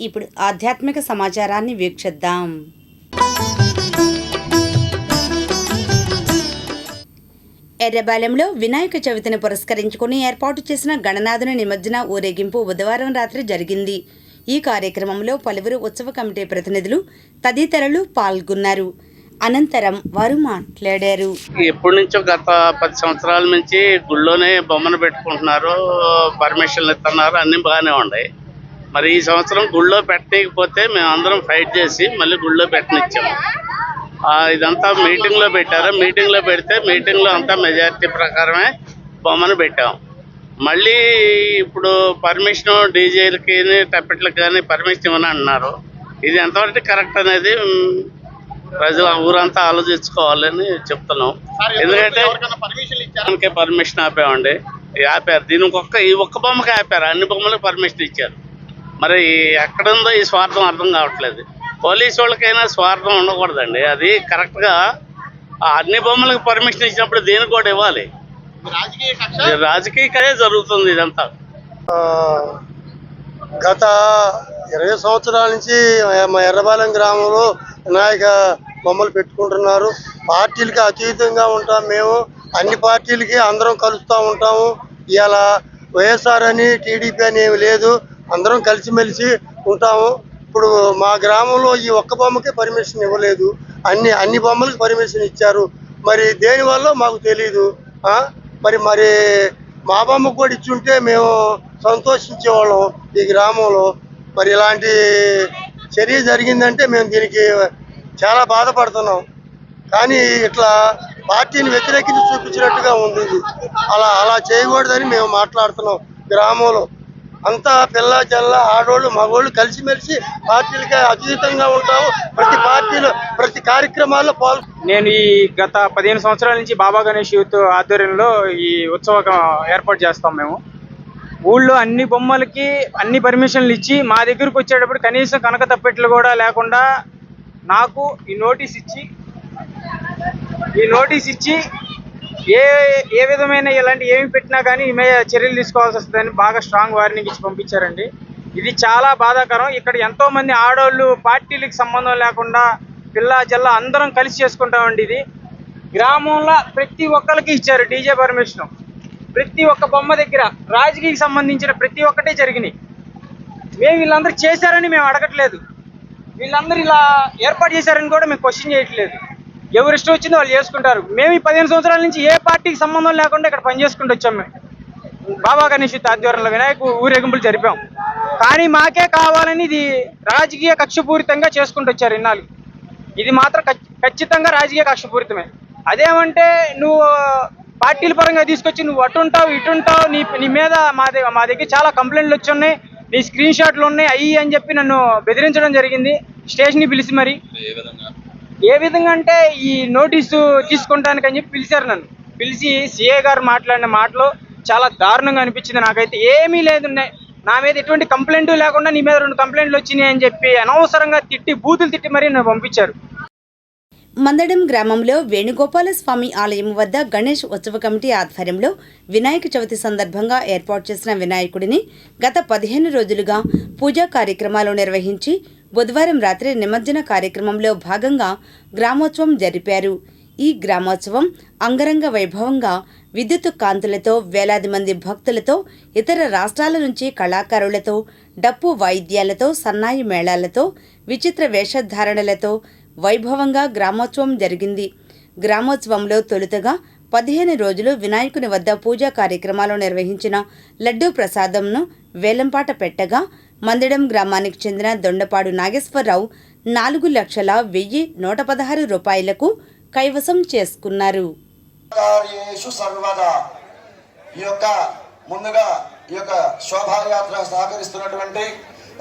ఇప్పుడు ఆధ్యాత్మిక సమాచారాన్ని వీక్షిద్దాం. ఎర్రబాలెంలో వినాయక చవితిని పురస్కరించుకుని ఏర్పాటు చేసిన గణనాథుని నిమజ్జన ఊరేగింపు బుధవారం రాత్రి జరిగింది. ఈ కార్యక్రమంలో పలువురు ఉత్సవ కమిటీ ప్రతినిధులు తదితరులు పాల్గొన్నారు. అనంతరం వారు మాట్లాడారు. ఎప్పటి నుంచో గత పది సంవత్సరాల నుంచి గుళ్ళోనే బొమ్మను పెట్టుకుంటున్నారు. పర్మిషన్లు ఇస్తున్నారు. అన్ని బాగానే ఉన్నాయి. మరి ఈ సంవత్సరం గుళ్ళో పెట్టకపోతే మేము అందరం ఫైట్ చేసి మళ్ళీ గుళ్ళో పెట్టనిచ్చాము ఇదంతా మీటింగ్లో పెట్టారు? మీటింగ్లో పెడితే మీటింగ్లో అంతా మెజారిటీ ప్రకారమే బొమ్మను పెట్టాం. మళ్ళీ ఇప్పుడు పర్మిషన్ డీజేలకి టెప్పెట్లకు కానీ పర్మిషన్ ఇవ్వని అంటున్నారు ఇది ఎంతవరకు కరెక్ట్ అనేది ప్రజలు ఊరంతా ఆలోచించుకోవాలని చెప్తున్నాం. ఎందుకంటే దానికే పర్మిషన్ ఆపామండి. ఆపారు. దీనికి ఒక్క ఈ ఒక్క బొమ్మకి ఆపారు. అన్ని బొమ్మలకు పర్మిషన్ ఇచ్చారు. మరి ఎక్కడుందో ఈ స్వార్థం అర్థం కావట్లేదు. పోలీసు వాళ్ళకైనా స్వార్థం ఉండకూడదండి. అది కరెక్ట్గా ఆ అన్ని బొమ్మలకు పర్మిషన్ ఇచ్చినప్పుడు దీనికి కూడా ఇవ్వాలి? ఇది రాజకీయకరే జరుగుతుంది ఇదంతా. ఆ, గత ఇరవై సంవత్సరాల నుంచి మా ఎర్రబాలెం గ్రామంలో వినాయక బొమ్మలు పెట్టుకుంటున్నారు. పార్టీలకి అతీతంగా ఉంటాం మేము. అన్ని పార్టీలకి అందరం కలుస్తూ ఉంటాము. ఇవాళ వైఎస్ఆర్ అని టీడీపీ అని ఏమి లేదు. అందరం కలిసిమెలిసి ఉంటాము. ఇప్పుడు మా గ్రామంలో ఈ ఒక్క బొమ్మకే పర్మిషన్ ఇవ్వలేదు. అన్ని అన్ని బొమ్మలకు పర్మిషన్ ఇచ్చారు. మరి దేనివల్ల మాకు తెలియదు మరి మరి మా బొమ్మకు కూడా ఇచ్చుంటే మేము సంతోషించేవాళ్ళం ఈ గ్రామంలో. మరి ఇలాంటి చర్య జరిగిందంటే మేము దీనికి చాలా బాధపడుతున్నాం. కానీ ఇట్లా పార్టీని వ్యతిరేకించి చూపించినట్టుగా ఉంది. అలా అలా చేయకూడదని మేము మాట్లాడుతున్నాం గ్రామంలో. అంతా పిల్ల జల్ల ఆడోళ్ళు మగోళ్ళు కలిసిమెలిసి పార్టీలకి అతీతంగా ఉంటాము ప్రతి పార్టీలో ప్రతి కార్యక్రమాల్లో పాల్ నేను ఈ గత పదిహేను సంవత్సరాల నుంచి బాబా గణేష్ యూత్ ఆధ్వర్యంలో ఈ ఉత్సవం ఏర్పాటు చేస్తాం మేము. ఊళ్ళో అన్ని బొమ్మలకి అన్ని పర్మిషన్లు ఇచ్చి మా దగ్గరకు వచ్చేటప్పుడు కనీసం కనక తప్పెట్లు కూడా లేకుండా నాకు ఈ నోటీస్ ఇచ్చి ఈ నోటీస్ ఇచ్చి ఏ ఏ విధమైన ఇలాంటి ఏమి పెట్టినా కానీ ఈమె చర్యలు తీసుకోవాల్సి వస్తుందని బాగా స్ట్రాంగ్ వార్నింగ్ ఇచ్చి పంపించారండి. ఇది చాలా బాధాకరం. ఇక్కడ ఎంతో మంది ఆడవాళ్ళు పార్టీలకు సంబంధం లేకుండా పిల్ల జల్ల అందరం కలిసి చేసుకుంటామండి ఇది. గ్రామంలో ప్రతి ఒక్కరికి ఇచ్చారు డీజే పర్మిషన్. ప్రతి ఒక్క బొమ్మ దగ్గర రాజకీయకి సంబంధించిన ప్రతి ఒక్కటే జరిగినాయి. మేము వీళ్ళందరూ చేశారని మేము అడగట్లేదు. వీళ్ళందరూ ఇలా ఏర్పాటు చేశారని కూడా మేము క్వశ్చన్ చేయట్లేదు. ఎవరు ఇష్టం వచ్చిందో వాళ్ళు చేసుకుంటారు. మేము ఈ పదిహేను సంవత్సరాల నుంచి ఏ పార్టీకి సంబంధం లేకుండా ఇక్కడ పని చేసుకుంటూ వచ్చాం మేము. బాబా గణేష్ ఆధ్వర్యంలో వినాయక ఊరేగింపులు జరిపాం. కానీ మాకే కావాలని ఇది రాజకీయ కక్షపూరితంగా చేసుకుంటూ వచ్చారు ఇన్నాళ్ళు. ఇది మాత్రం ఖచ్చితంగా రాజకీయ కక్షపూరితమే. అదేమంటే నువ్వు పార్టీల పరంగా తీసుకొచ్చి నువ్వు అటుంటావు ఇటుంటావు నీ నీ మీద మా దగ్గర మా దగ్గర చాలా కంప్లైంట్లు వచ్చి ఉన్నాయి. నీ స్క్రీన్ షాట్లు ఉన్నాయి అయ్యి అని చెప్పి నన్ను బెదిరించడం జరిగింది. స్టేషన్కి పిలిచి మరి. ఏ విధంగా అంటే ఈ నోటీసు తీసుకుంటానికి అని చెప్పి పిలిచారు నన్ను. పిలిచి సిఏ గారు మాట్లాడిన మాటలు చాలా దారుణంగా అనిపించింది నాకైతే. ఏమీ లేదు నా మీద ఎటువంటి కంప్లైంట్ లేకుండా నీ మీద రెండు కంప్లైంట్లు వచ్చినాయి అని చెప్పి అనవసరంగా తిట్టి బూతులు తిట్టి మరీ నన్ను పంపించారు. మందడం గ్రామంలో వేణుగోపాల స్వామి ఆలయం వద్ద గణేష్ ఉత్సవ కమిటీ ఆధ్వర్యంలో వినాయక చవితి సందర్భంగా ఏర్పాటు చేసిన వినాయకుడిని గత పదిహేను రోజులుగా పూజా కార్యక్రమాలు నిర్వహించి బుధవారం రాత్రి నిమజ్జన కార్యక్రమంలో భాగంగా గ్రామోత్సవం జరిపారు. ఈ గ్రామోత్సవం అంగరంగ వైభవంగా విద్యుత్ కాంతులతో వేలాది మంది భక్తులతో ఇతర రాష్ట్రాల నుంచి కళాకారులతో డప్పు వాయిద్యాలతో సన్నాయి మేళాలతో విచిత్ర వేషధారణలతో వైభవంగా గ్రామోత్సవం జరిగింది. గ్రామోత్సవంలో తొలుతగా పదిహేను రోజులు వినాయకుని వద్ద పూజా కార్యక్రమాలు నిర్వహించిన లడ్డూ ప్రసాదంను వేలంపాట పెట్టగా మందిడం గ్రామానికి చెందిన దొండపాడు నాగేశ్వరరావు నాలుగు లక్షల వెయ్యి నూట పదహారు రూపాయలకు కైవసం చేసుకున్నారు. ఈ యొక్క ముందుగా ఈ యొక్క శోభాయాత్ర సహకరిస్తున్నటువంటి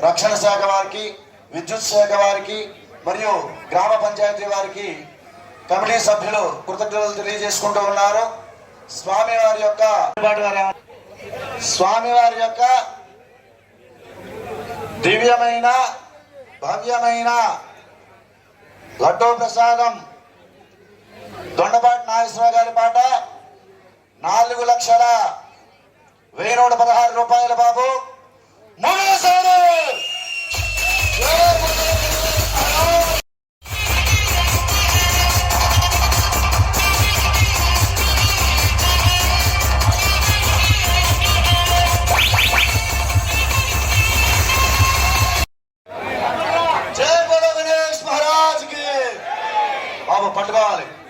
రక్షణ శాఖ వారికి విద్యుత్ శాఖ వారికి మరియు గ్రామ పంచాయతీ వారికి కమిటీ సభ్యులు కృతజ్ఞతలు తెలియజేసుకుంటూ ఉన్నారు. స్వామివారి యొక్క స్వామివారి యొక్క దివ్యమైన భవ్యమైన లడ్డూ ప్రసాదం దొండపాటి నాగేశ్వరరావు గారి పాట నాలుగు లక్షల వెయ్యి నూట పదహారు రూపాయల బాబు. మూడోసారి